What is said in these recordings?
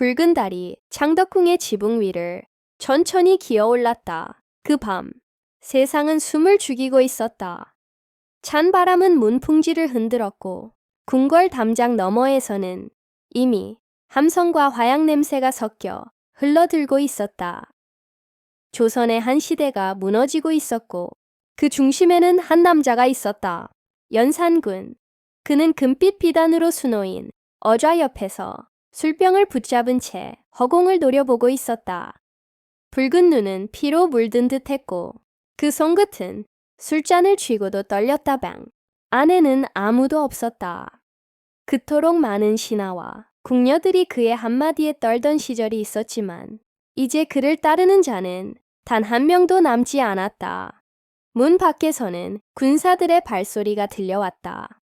붉은 달이 창덕궁의 지붕 위를 천천히 기어올랐다. 그 밤, 세상은 숨을 죽이고 있었다. 찬 바람은 문풍지를 흔들었고, 궁궐 담장 너머에서는 이미 함성과 화약 냄새가 섞여 흘러들고 있었다. 조선의 한 시대가 무너지고 있었고, 그 중심에는 한 남자가 있었다. 연산군. 그는 금빛 비단으로 수놓인 어좌 옆에서 술병을 붙잡은 채 허공을 노려보고 있었다. 붉은 눈은 피로 물든 듯했고 그 손끝은 술잔을 쥐고도 떨렸다 방. 안에는 아무도 없었다. 그토록 많은 신하와 궁녀들이 그의 한마디에 떨던 시절이 있었지만 이제 그를 따르는 자는 단 한 명도 남지 않았다. 문 밖에서는 군사들의 발소리가 들려왔다.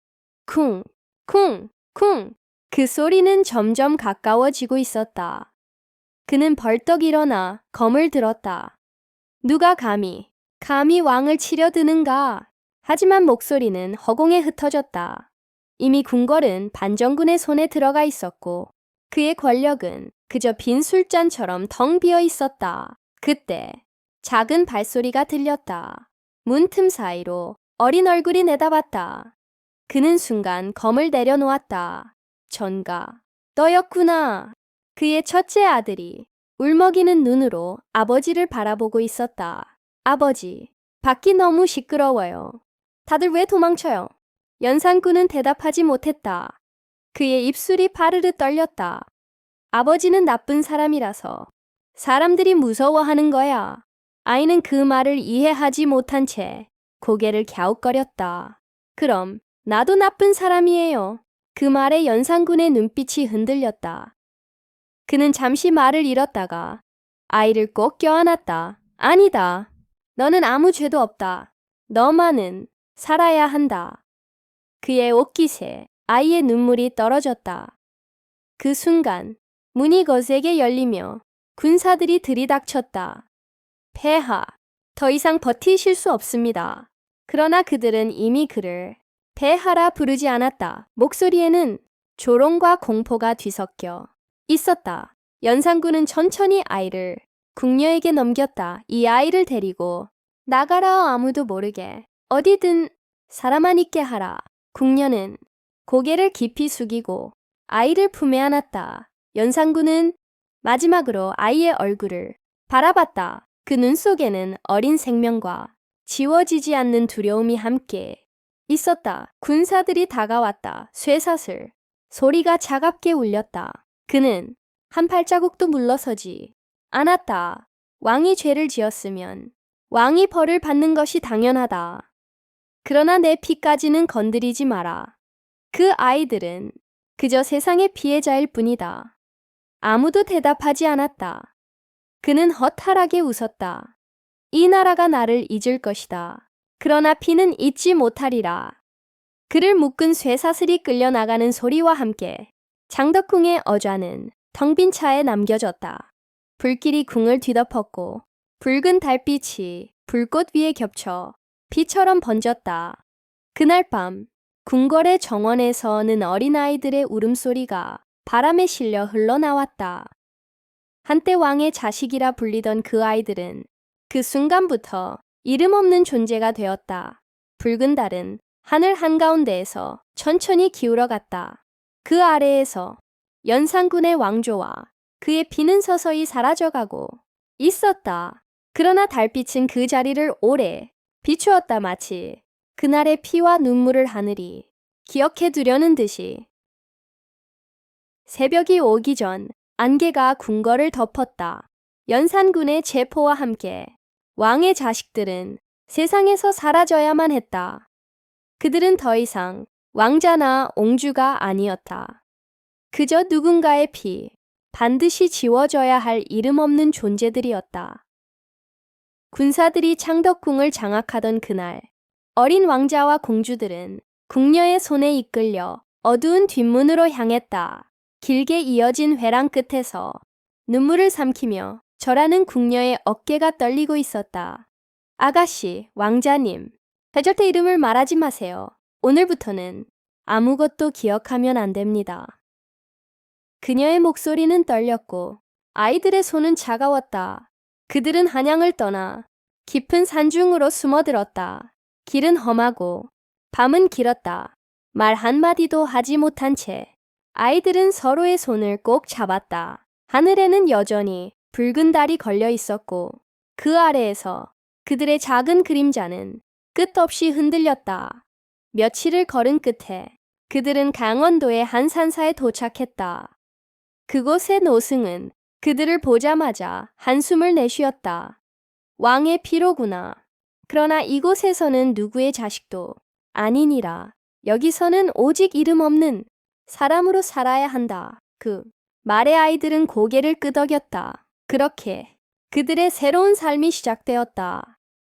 쿵, 쿵, 쿵. 그 소리는 점점 가까워지고 있었다. 그는 벌떡 일어나 검을 들었다. 누가 감히, 감히 왕을 치려드는가? 하지만 목소리는 허공에 흩어졌다. 이미 궁궐은 반정군의 손에 들어가 있었고 그의 권력은 그저 빈 술잔처럼 텅 비어 있었다. 그때 작은 발소리가 들렸다. 문틈 사이로 어린 얼굴이 내다봤다. 그는 순간 검을 내려놓았다. 전가, 너였구나. 그의 첫째 아들이 울먹이는 눈으로 아버지를 바라보고 있었다. 아버지, 밖이 너무 시끄러워요. 다들 왜 도망쳐요? 연산군은 대답하지 못했다. 그의 입술이 파르르 떨렸다. 아버지는 나쁜 사람이라서 사람들이 무서워하는 거야. 아이는 그 말을 이해하지 못한 채 고개를 갸웃거렸다. 그럼 나도 나쁜 사람이에요. 그 말에 연산군의 눈빛이 흔들렸다. 그는 잠시 말을 잃었다가 아이를 꼭 껴안았다. 아니다. 너는 아무 죄도 없다. 너만은 살아야 한다. 그의 옷깃에 아이의 눈물이 떨어졌다. 그 순간 문이 거세게 열리며 군사들이 들이닥쳤다. 폐하, 더 이상 버티실 수 없습니다. 그러나 그들은 이미 그를 폐하라 부르지 않았다. 목소리에는 조롱과 공포가 뒤섞여 있었다. 연산군은 천천히 아이를 궁녀에게 넘겼다. 이 아이를 데리고 나가라 아무도 모르게 어디든 사람만 있게 하라. 궁녀는 고개를 깊이 숙이고 아이를 품에 안았다. 연산군은 마지막으로 아이의 얼굴을 바라봤다. 그 눈 속에는 어린 생명과 지워지지 않는 두려움이 함께 있었다. 군사들이 다가왔다. 쇠사슬. 소리가 차갑게 울렸다. 그는 한 발자국도 물러서지 않았다. 왕이 죄를 지었으면 왕이 벌을 받는 것이 당연하다. 그러나 내 피까지는 건드리지 마라. 그 아이들은 그저 세상의 피해자일 뿐이다. 아무도 대답하지 않았다. 그는 허탈하게 웃었다. 이 나라가 나를 잊을 것이다. 그러나 피는 잊지 못하리라. 그를 묶은 쇠사슬이 끌려나가는 소리와 함께 장덕궁의 어좌는 텅 빈 차에 남겨졌다. 불길이 궁을 뒤덮었고 붉은 달빛이 불꽃 위에 겹쳐 비처럼 번졌다. 그날 밤 궁궐의 정원에서는 어린아이들의 울음소리가 바람에 실려 흘러나왔다. 한때 왕의 자식이라 불리던 그 아이들은 그 순간부터 이름 없는 존재가 되었다. 붉은 달은 하늘 한가운데에서 천천히 기울어 갔다. 그 아래에서 연산군의 왕조와 그의 피는 서서히 사라져가고 있었다. 그러나 달빛은 그 자리를 오래 비추었다 마치 그날의 피와 눈물을 하늘이 기억해 두려는 듯이. 새벽이 오기 전 안개가 궁궐을 덮었다. 연산군의 체포와 함께 왕의 자식들은 세상에서 사라져야만 했다. 그들은 더 이상 왕자나 옹주가 아니었다. 그저 누군가의 피, 반드시 지워져야 할 이름 없는 존재들이었다. 군사들이 창덕궁을 장악하던 그날, 어린 왕자와 공주들은 궁녀의 손에 이끌려 어두운 뒷문으로 향했다. 길게 이어진 회랑 끝에서 눈물을 삼키며 절하는 궁녀의 어깨가 떨리고 있었다. 아가씨, 왕자님, 배절대 이름을 말하지 마세요. 오늘부터는 아무것도 기억하면 안 됩니다. 그녀의 목소리는 떨렸고 아이들의 손은 차가웠다. 그들은 한양을 떠나 깊은 산중으로 숨어들었다. 길은 험하고 밤은 길었다. 말 한마디도 하지 못한 채 아이들은 서로의 손을 꼭 잡았다. 하늘에는 여전히 붉은 달이 걸려 있었고 그 아래에서 그들의 작은 그림자는 끝없이 흔들렸다. 며칠을 걸은 끝에 그들은 강원도의 한 산사에 도착했다. 그곳의 노승은 그들을 보자마자 한숨을 내쉬었다. 왕의 피로구나. 그러나 이곳에서는 누구의 자식도 아니니라. 여기서는 오직 이름 없는 사람으로 살아야 한다. 그 말의 아이들은 고개를 끄덕였다. 그렇게 그들의 새로운 삶이 시작되었다.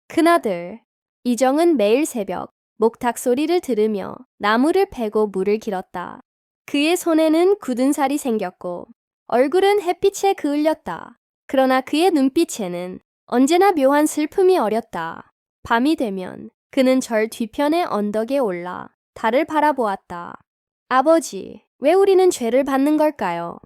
큰아들, 이정은 매일 새벽 목탁 소리를 들으며 나무를 패고 물을 길었다. 그의 손에는 굳은 살이 생겼고 얼굴은 햇빛에 그을렸다. 그러나 그의 눈빛에는 언제나 묘한 슬픔이 어렸다. 밤이 되면 그는 절 뒤편의 언덕에 올라 달을 바라보았다. 아버지, 왜 우리는 죄를 받는 걸까요?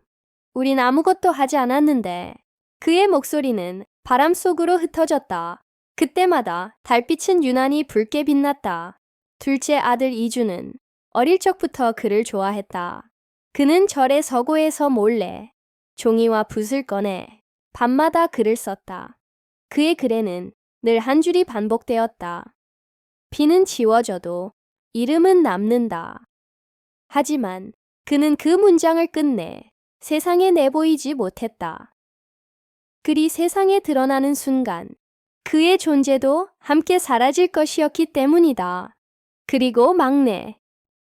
우린 아무것도 하지 않았는데 그의 목소리는 바람 속으로 흩어졌다. 그때마다 달빛은 유난히 붉게 빛났다. 둘째 아들 이주는 어릴 적부터 그를 좋아했다. 그는 절의 서고에서 몰래 종이와 붓을 꺼내 밤마다 글을 썼다. 그의 글에는 늘 한 줄이 반복되었다. 비는 지워져도 이름은 남는다. 하지만 그는 그 문장을 끝내 세상에 내보이지 못했다. 글이 세상에 드러나는 순간 그의 존재도 함께 사라질 것이었기 때문이다. 그리고 막내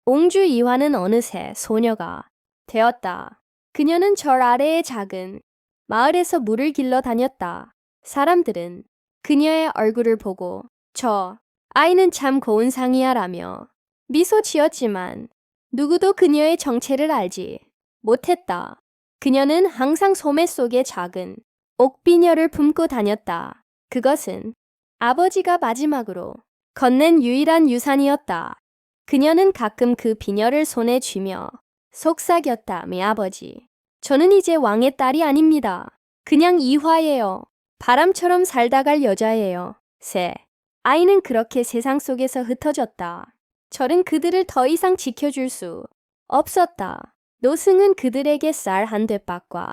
옹주 이화는 어느새 소녀가 되었다. 그녀는 절 아래의 작은 마을에서 물을 길러 다녔다. 사람들은 그녀의 얼굴을 보고 저 아이는 참 고운 상이야 라며 미소 지었지만 누구도 그녀의 정체를 알지 못했다. 그녀는 항상 소매 속에 작은 옥비녀를 품고 다녔다. 그것은 아버지가 마지막으로 건넨 유일한 유산이었다. 그녀는 가끔 그 비녀를 손에 쥐며 속삭였다, 미 아버지. 저는 이제 왕의 딸이 아닙니다. 그냥 이화예요. 바람처럼 살다 갈 여자예요. 세. 아이는 그렇게 세상 속에서 흩어졌다. 절은 그들을 더 이상 지켜줄 수 없었다. 노승은 그들에게 쌀 한 대박과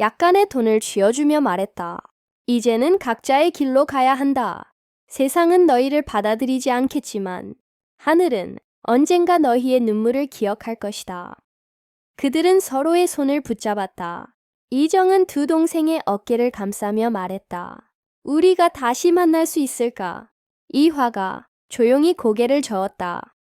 약간의 돈을 쥐어주며 말했다. 이제는 각자의 길로 가야 한다. 세상은 너희를 받아들이지 않겠지만 하늘은 언젠가 너희의 눈물을 기억할 것이다. 그들은 서로의 손을 붙잡았다. 이정은 두 동생의 어깨를 감싸며 말했다. 우리가 다시 만날 수 있을까? 이화가 조용히 고개를 저었다.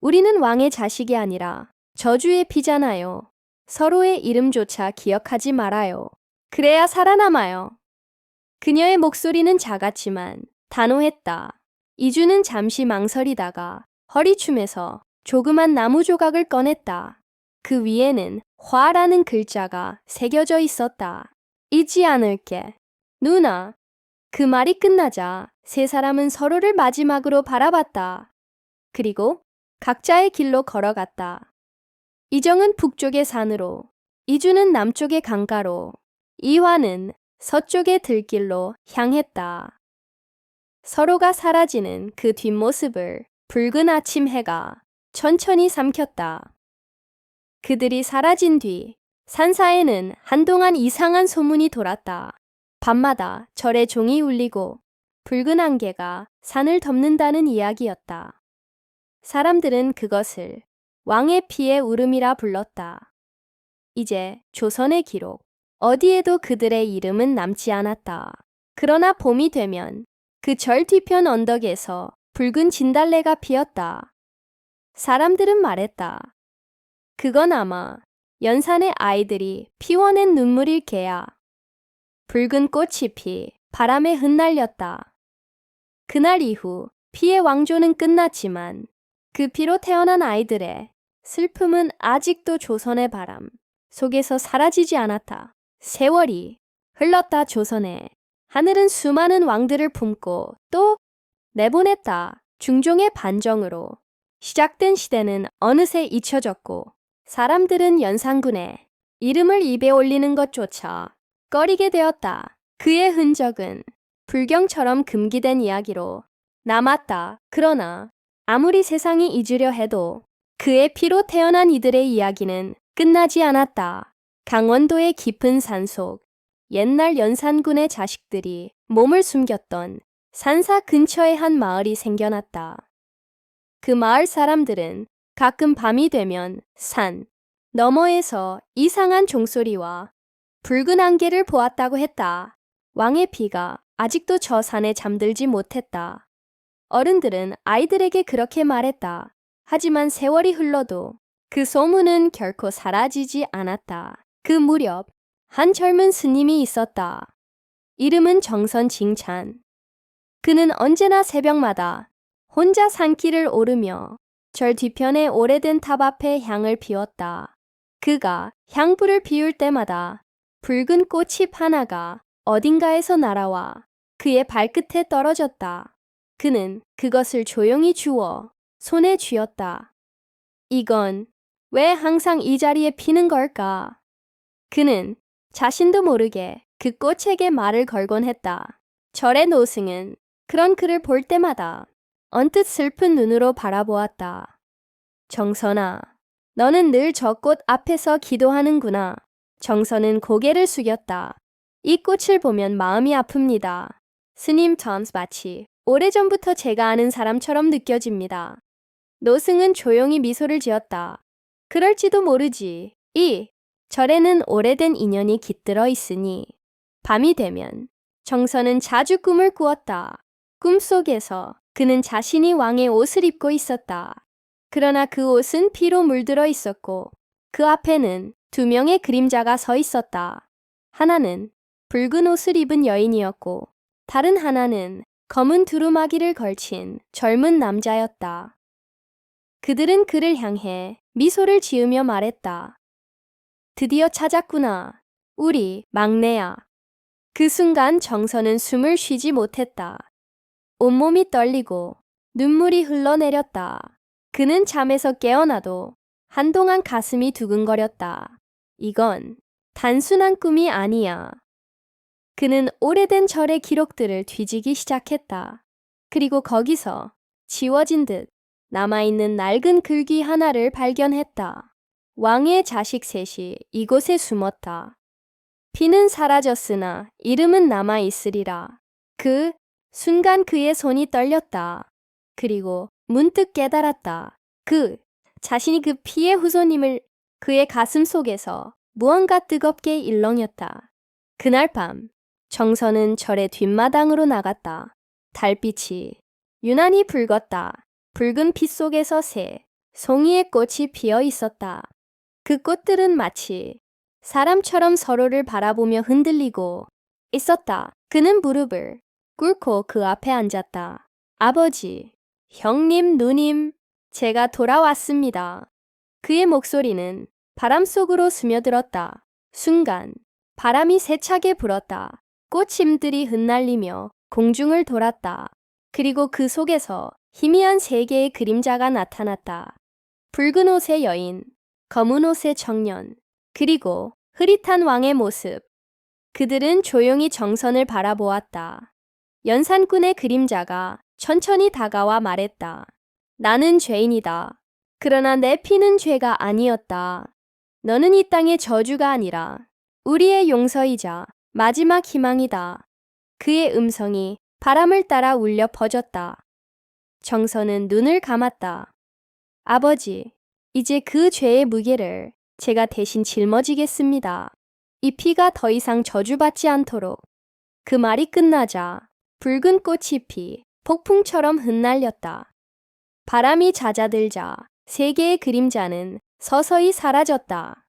우리는 왕의 자식이 아니라 저주의 피잖아요. 서로의 이름조차 기억하지 말아요. 그래야 살아남아요. 그녀의 목소리는 작았지만 단호했다. 이주는 잠시 망설이다가 허리춤에서 조그만 나무 조각을 꺼냈다. 그 위에는 화라는 글자가 새겨져 있었다. 잊지 않을게. 누나. 그 말이 끝나자 세 사람은 서로를 마지막으로 바라봤다. 그리고 각자의 길로 걸어갔다. 이정은 북쪽의 산으로, 이주는 남쪽의 강가로, 이화는 서쪽의 들길로 향했다. 서로가 사라지는 그 뒷모습을 붉은 아침 해가 천천히 삼켰다. 그들이 사라진 뒤 산사에는 한동안 이상한 소문이 돌았다. 밤마다 절에 종이 울리고 붉은 안개가 산을 덮는다는 이야기였다. 사람들은 그것을 왕의 피의 울음이라 불렀다. 이제 조선의 기록, 어디에도 그들의 이름은 남지 않았다. 그러나 봄이 되면 그 절 뒤편 언덕에서 붉은 진달래가 피었다. 사람들은 말했다. 그건 아마 연산의 아이들이 피워낸 눈물일 게야. 붉은 꽃이 피 바람에 흩날렸다. 그날 이후 피의 왕조는 끝났지만 그 피로 태어난 아이들의 슬픔은 아직도 조선의 바람 속에서 사라지지 않았다. 세월이 흘렀다 조선에 하늘은 수많은 왕들을 품고 또 내보냈다. 중종의 반정으로 시작된 시대는 어느새 잊혀졌고 사람들은 연산군의 이름을 입에 올리는 것조차 꺼리게 되었다. 그의 흔적은 불경처럼 금기된 이야기로 남았다. 그러나 아무리 세상이 잊으려 해도 그의 피로 태어난 이들의 이야기는 끝나지 않았다. 강원도의 깊은 산속 옛날 연산군의 자식들이 몸을 숨겼던 산사 근처에 한 마을이 생겨났다. 그 마을 사람들은 가끔 밤이 되면 산 너머에서 이상한 종소리와 붉은 안개를 보았다고 했다. 왕의 피가 아직도 저 산에 잠들지 못했다. 어른들은 아이들에게 그렇게 말했다. 하지만 세월이 흘러도 그 소문은 결코 사라지지 않았다. 그 무렵 한 젊은 스님이 있었다. 이름은 정선 징찬. 그는 언제나 새벽마다 혼자 산길을 오르며 절 뒤편의 오래된 탑 앞에 향을 피웠다. 그가 향불을 피울 때마다 붉은 꽃잎 하나가 어딘가에서 날아와 그의 발끝에 떨어졌다. 그는 그것을 조용히 주워 손에 쥐었다. 이건 왜 항상 이 자리에 피는 걸까? 그는 자신도 모르게 그 꽃에게 말을 걸곤 했다. 절의 노승은 그런 그를 볼 때마다 언뜻 슬픈 눈으로 바라보았다. 정선아, 너는 늘 저 꽃 앞에서 기도하는구나. 정선은 고개를 숙였다. 이 꽃을 보면 마음이 아픕니다. 스님 톰스 마치 오래전부터 제가 아는 사람처럼 느껴집니다. 노승은 조용히 미소를 지었다. 그럴지도 모르지. 이 절에는 오래된 인연이 깃들어 있으니 밤이 되면 정선은 자주 꿈을 꾸었다. 꿈속에서 그는 자신이 왕의 옷을 입고 있었다. 그러나 그 옷은 피로 물들어 있었고 그 앞에는 두 명의 그림자가 서 있었다. 하나는 붉은 옷을 입은 여인이었고 다른 하나는 검은 두루마기를 걸친 젊은 남자였다. 그들은 그를 향해 미소를 지으며 말했다. 드디어 찾았구나. 우리 막내야. 그 순간 정선은 숨을 쉬지 못했다. 온몸이 떨리고 눈물이 흘러내렸다. 그는 잠에서 깨어나도 한동안 가슴이 두근거렸다. 이건 단순한 꿈이 아니야. 그는 오래된 절의 기록들을 뒤지기 시작했다. 그리고 거기서 지워진 듯 남아있는 낡은 글귀 하나를 발견했다. 왕의 자식 셋이 이곳에 숨었다. 피는 사라졌으나 이름은 남아있으리라. 그 순간 그의 손이 떨렸다. 그리고 문득 깨달았다. 그 자신이 그 피의 후손임을 그의 가슴 속에서 무언가 뜨겁게 일렁였다. 그날 밤 정선은 절의 뒷마당으로 나갔다. 달빛이 유난히 붉었다. 붉은 빛 속에서 새 송이의 꽃이 피어 있었다. 그 꽃들은 마치 사람처럼 서로를 바라보며 흔들리고 있었다. 그는 무릎을 꿇고 그 앞에 앉았다. 아버지, 형님, 누님, 제가 돌아왔습니다. 그의 목소리는 바람 속으로 스며들었다. 순간 바람이 세차게 불었다. 꽃임들이 흩날리며 공중을 돌았다. 그리고 그 속에서 희미한 세 개의 그림자가 나타났다. 붉은 옷의 여인, 검은 옷의 청년, 그리고 흐릿한 왕의 모습. 그들은 조용히 정선을 바라보았다. 연산꾼의 그림자가 천천히 다가와 말했다. 나는 죄인이다. 그러나 내 피는 죄가 아니었다. 너는 이 땅의 저주가 아니라 우리의 용서이자 마지막 희망이다. 그의 음성이 바람을 따라 울려 퍼졌다. 정선은 눈을 감았다. 아버지, 이제 그 죄의 무게를 제가 대신 짊어지겠습니다. 이 피가 더 이상 저주받지 않도록. 그 말이 끝나자 붉은 꽃잎이 폭풍처럼 흩날렸다. 바람이 잦아들자 세 개의 그림자는 서서히 사라졌다.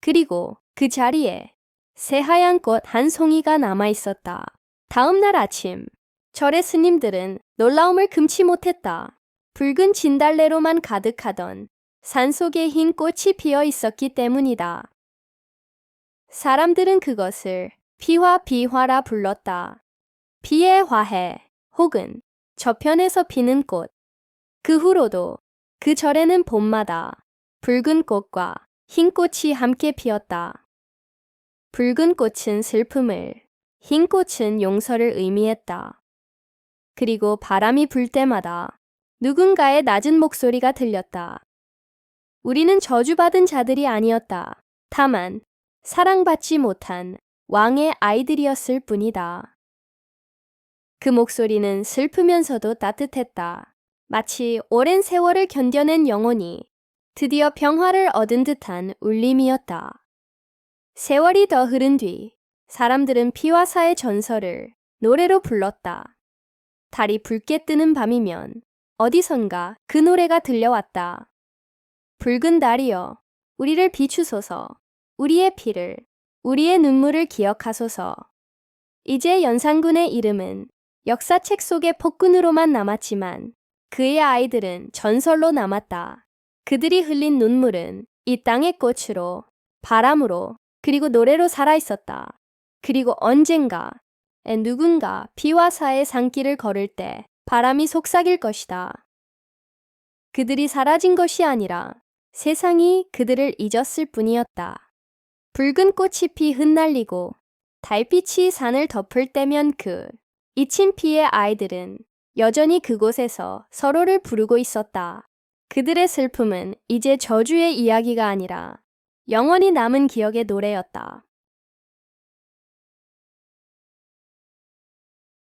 그리고 그 자리에 새하얀 꽃 한 송이가 남아 있었다. 다음 날 아침, 절의 스님들은 놀라움을 금치 못했다. 붉은 진달래로만 가득하던 산 속에 흰 꽃이 피어 있었기 때문이다. 사람들은 그것을 피화 비화라 불렀다. 비의 화해 혹은 저편에서 피는 꽃. 그 후로도 그 절에는 봄마다 붉은 꽃과 흰 꽃이 함께 피었다. 붉은 꽃은 슬픔을, 흰 꽃은 용서를 의미했다. 그리고 바람이 불 때마다 누군가의 낮은 목소리가 들렸다. 우리는 저주받은 자들이 아니었다. 다만 사랑받지 못한 왕의 아이들이었을 뿐이다. 그 목소리는 슬프면서도 따뜻했다. 마치 오랜 세월을 견뎌낸 영혼이 드디어 평화를 얻은 듯한 울림이었다. 세월이 더 흐른 뒤 사람들은 피와사의 전설을 노래로 불렀다. 달이 붉게 뜨는 밤이면 어디선가 그 노래가 들려왔다. 붉은 달이여, 우리를 비추소서, 우리의 피를, 우리의 눈물을 기억하소서. 이제 연산군의 이름은 역사책 속의 폭군으로만 남았지만 그의 아이들은 전설로 남았다. 그들이 흘린 눈물은 이 땅의 꽃으로, 바람으로, 그리고 노래로 살아 있었다. 그리고 언젠가 누군가 비와 사의 산길을 걸을 때 바람이 속삭일 것이다. 그들이 사라진 것이 아니라 세상이 그들을 잊었을 뿐이었다. 붉은 꽃이 피 흩날리고 달빛이 산을 덮을 때면 그 잊힌 피의 아이들은 여전히 그곳에서 서로를 부르고 있었다. 그들의 슬픔은 이제 저주의 이야기가 아니라 영원히 남은 기억의 노래였다.